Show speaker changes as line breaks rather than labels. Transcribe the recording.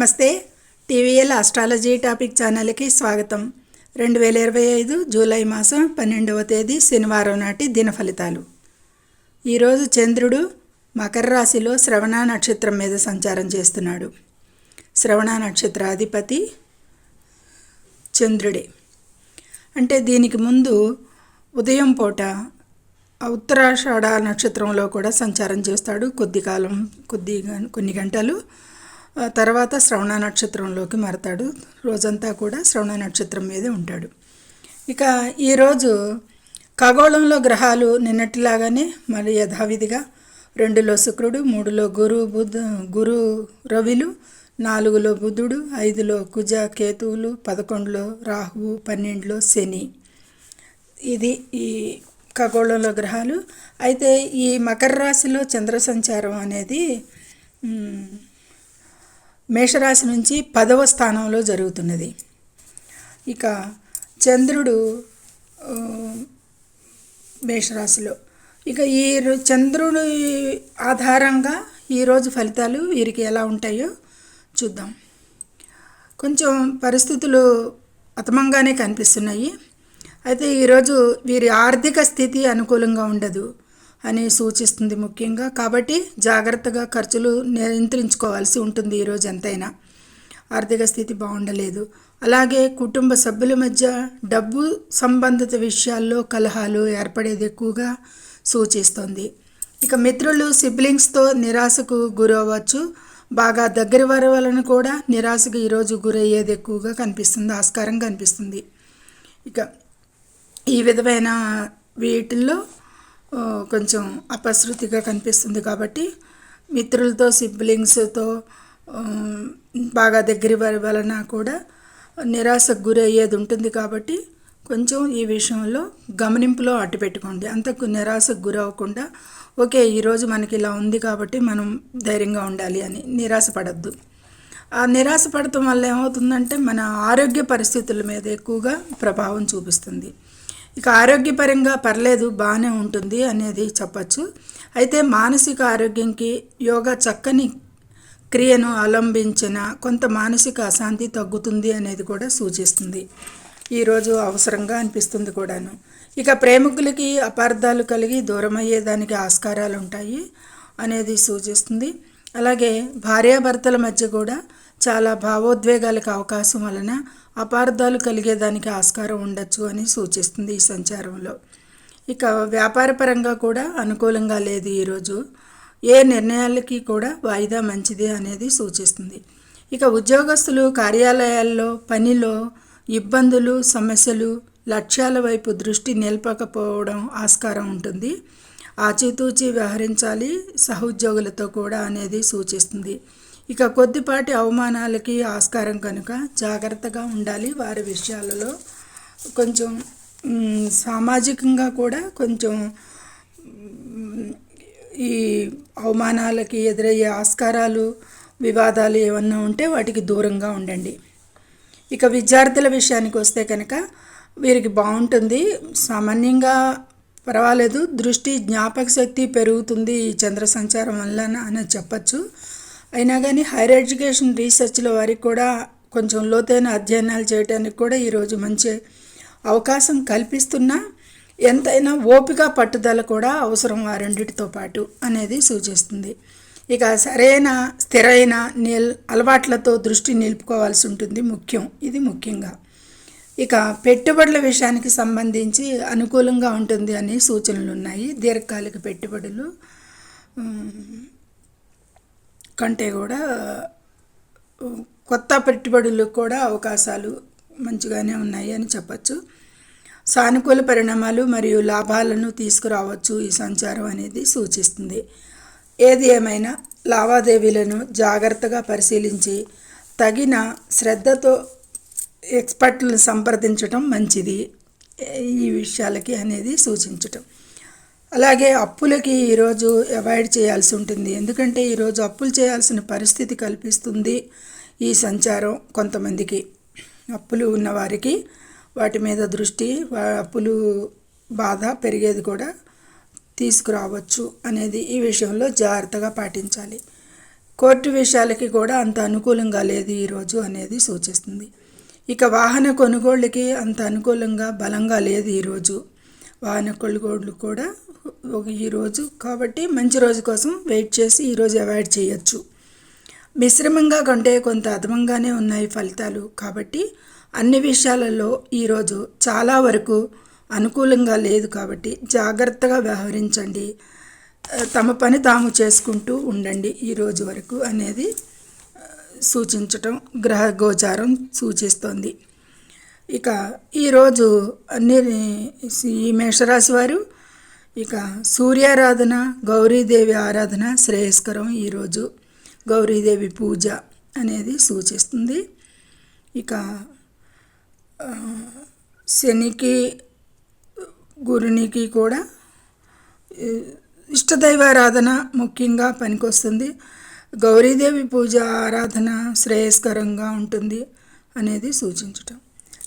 నమస్తే. TVL astrology topic ఛానల్కి స్వాగతం. రెండు వేల ఇరవై ఐదు జూలై మాసం పన్నెండవ తేదీ శనివారం నాటి దిన ఫలితాలు. ఈరోజు చంద్రుడు మకర రాశిలో శ్రవణ నక్షత్రం మీద సంచారం చేస్తున్నాడు. శ్రవణ నక్షత్రాధిపతి చంద్రుడే. అంటే దీనికి ముందు ఉదయం పూట ఉత్తరాషాఢ నక్షత్రంలో కూడా సంచారం చేస్తాడు. కొద్ది కాలం కొద్ది కొన్ని గంటలు తర్వాత శ్రవణ నక్షత్రంలోకి మారతాడు. రోజంతా కూడా శ్రవణ నక్షత్రం మీదే ఉంటాడు. ఇక ఈరోజు ఖగోళంలో గ్రహాలు నిన్నటిలాగానే మరి యథావిధిగా రెండులో శుక్రుడు మూడులో గురు బుధ గురు రవిలు నాలుగులో బుధుడు ఐదులో కుజ కేతువులు పదకొండులో రాహువు పన్నెండులో శని. ఇది ఈ ఖగోళంలో గ్రహాలు. అయితే ఈ మకర రాశిలో చంద్ర సంచారం అనేది మేషరాశి నుంచి పదవ స్థానంలో జరుగుతున్నది. ఇక చంద్రుడు మేషరాశిలో. ఇక ఈ చంద్రుడి ఆధారంగా ఈరోజు ఫలితాలు వీరికి ఎలా ఉంటాయో చూద్దాం. కొంచెం పరిస్థితులు అతమంగానే కనిపిస్తున్నాయి. అయితే ఈరోజు వీరి ఆర్థిక స్థితి అనుకూలంగా ఉండదు. అని సూచిస్తుంది ముఖ్యంగా. కాబట్టి జాగ్రత్తగా ఖర్చులు నియంత్రించుకోవాల్సి ఉంటుంది ఈరోజు ఎంతైనా. ఆర్థిక స్థితి బాగుండలేదు. అలాగే కుటుంబ సభ్యుల మధ్య డబ్బు సంబంధిత విషయాల్లో కలహాలు ఏర్పడేది ఎక్కువగా సూచిస్తుంది. ఇక మిత్రులు సిబ్లింగ్స్తో నిరాశకు గురవ్వచ్చు. బాగా దగ్గర వారి వలన కూడా నిరాశకు ఈరోజు గురయ్యేది ఎక్కువగా కనిపిస్తుంది ఆస్కారం కనిపిస్తుంది. ఇక ఈ విధమైన వీటిల్లో కొంచెం అపశృతిగా కనిపిస్తుంది కాబట్టి మిత్రులతో సిబ్లింగ్స్తో బాగా దగ్గర వారి వలన కూడా నిరాశకు గురయ్యేది ఉంటుంది కాబట్టి కొంచెం ఈ విషయంలో గమనింపులో అడ్డు పెట్టుకోండి. అంతకు నిరాశకు గురవ్వకుండా ఓకే ఈరోజు మనకి ఇలా ఉంది కాబట్టి మనం ధైర్యంగా ఉండాలి అని నిరాశపడద్దు. ఆ నిరాశపడటం వల్ల ఏమవుతుందంటే మన ఆరోగ్య పరిస్థితుల మీద ఎక్కువగా ప్రభావం చూపిస్తుంది. ఇక ఆరోగ్యపరంగా పర్లేదు బాగానే ఉంటుంది అనేది చెప్పచ్చు. అయితే మానసిక ఆరోగ్యంకి యోగా చక్కని క్రియను అవలంబించిన కొంత మానసిక అశాంతి తగ్గుతుంది అనేది కూడా సూచిస్తుంది. ఈరోజు అవసరంగా అనిపిస్తుంది కూడాను. ఇక ప్రేమికులకి అపార్థాలు కలిగి దూరమయ్యేదానికి ఆస్కారాలు ఉంటాయి అనేది సూచిస్తుంది. అలాగే భార్యాభర్తల మధ్య కూడా చాలా భావోద్వేగాలకు అవకాశం వలన అపార్థాలు కలిగేదానికి ఆస్కారం ఉండొచ్చు అని సూచిస్తుంది ఈ సంచారంలో. ఇక వ్యాపారపరంగా కూడా అనుకూలంగా లేదు ఈరోజు. ఏ నిర్ణయాలకి కూడా వాయిదా మంచిది అనేది సూచిస్తుంది. ఇక ఉద్యోగస్తులు కార్యాలయాల్లో పనిలో ఇబ్బందులు సమస్యలు లక్ష్యాల వైపు దృష్టి నిలపకపోవడం ఆస్కారం ఉంటుంది. ఆచితూచి వ్యవహరించాలి సహోద్యోగులతో కూడా అనేది సూచిస్తుంది. ఇక కొద్దిపాటి అవమానాలకి ఆస్కారం కనుక జాగ్రత్తగా ఉండాలి వారి విషయాలలో. కొంచెం సామాజికంగా కూడా కొంచెం ఈ అవమానాలకి ఎదురయ్యే ఆస్కారాలు వివాదాలు ఏమన్నా ఉంటే వాటికి దూరంగా ఉండండి. ఇక విద్యార్థుల విషయానికి వస్తే కనుక వీరికి బాగుంటుంది. సామాన్యంగా పర్వాలేదు. దృష్టి జ్ఞాపక శక్తి పెరుగుతుంది ఈ చంద్ర సంచారం వల్ల అని చెప్పచ్చు. అయినా కానీ హైయర్ ఎడ్యుకేషన్ రీసెర్చ్లో వారికి కూడా కొంచెం లోతైన అధ్యయనాలు చేయడానికి కూడా ఈరోజు మంచి అవకాశం కల్పిస్తున్నా ఎంతైనా ఓపిక పట్టుదల కూడా అవసరం వారెండిటితో పాటు అనేది సూచిస్తుంది. ఇక సరైన స్థిరైన నిల్ అలవాట్లతో దృష్టి నిలుపుకోవాల్సి ఉంటుంది. ముఖ్యం. ఇది ముఖ్యంగా. ఇక పెట్టుబడుల విషయానికి సంబంధించి అనుకూలంగా ఉంటుంది అనే సూచనలు ఉన్నాయి దీర్ఘకాలిక పెట్టుబడులు కంటే కూడా కొత్త పెట్టుబడులకు కూడా అవకాశాలు మంచిగానే ఉన్నాయి అని చెప్పచ్చు. సానుకూల పరిణామాలు మరియు లాభాలను తీసుకురావచ్చు ఈ సంచారం అనేది సూచిస్తుంది. ఏది ఏమైనా లావాదేవీలను జాగ్రత్తగా పరిశీలించి తగిన శ్రద్ధతో ఎక్స్పర్ట్లను సంప్రదించటం మంచిది. ఈ విషయాలకి అనేది సూచించటం. అలాగే అప్పులకి ఈరోజు అవాయిడ్ చేయాల్సి ఉంటుంది. ఎందుకంటే ఈరోజు అప్పులు చేయాల్సిన పరిస్థితి కల్పిస్తుంది ఈ సంచారం కొంతమందికి. అప్పులు ఉన్నవారికి వాటి మీద దృష్టి అప్పులు బాధ పెరిగేది కూడా తీసుకురావచ్చు అనేది ఈ విషయంలో జాగ్రత్తగా పాటించాలి. కోర్టు విషయాలకి కూడా అంత అనుకూలంగా లేదు ఈరోజు అనేది సూచిస్తుంది. ఇక వాహన కొనుగోళ్ళకి అంత అనుకూలంగా బలంగా లేదు ఈరోజు వాహన కొనుగోళ్ళు కూడా ఒక ఈరోజు కాబట్టి మంచి రోజు కోసం వెయిట్ చేసి ఈరోజు అవాయిడ్ చేయొచ్చు. మిశ్రమంగా కంటే కొంత అధమంగానే ఉన్నాయి ఫలితాలు. కాబట్టి అన్ని విషయాలలో ఈరోజు చాలా వరకు అనుకూలంగా లేదు కాబట్టి జాగ్రత్తగా వ్యవహరించండి. తమ పని తాము చేసుకుంటూ ఉండండి ఈ రోజు వరకు అనేది సూచించటం గ్రహ గోచారం సూచిస్తోంది. ఇక ఈరోజు అన్ని ఈ మేషరాశి వారు ఇక సూర్యారాధన గౌరీదేవి ఆరాధన శ్రేయస్కరం ఈరోజు. గౌరీదేవి పూజ అనేది సూచిస్తుంది. ఇక శనికి గురునికి కూడా ఇష్టదైవారాధన ముఖ్యంగా పనికొస్తుంది. గౌరీదేవి పూజ ఆరాధన శ్రేయస్కరంగా ఉంటుంది అనేది సూచించటం.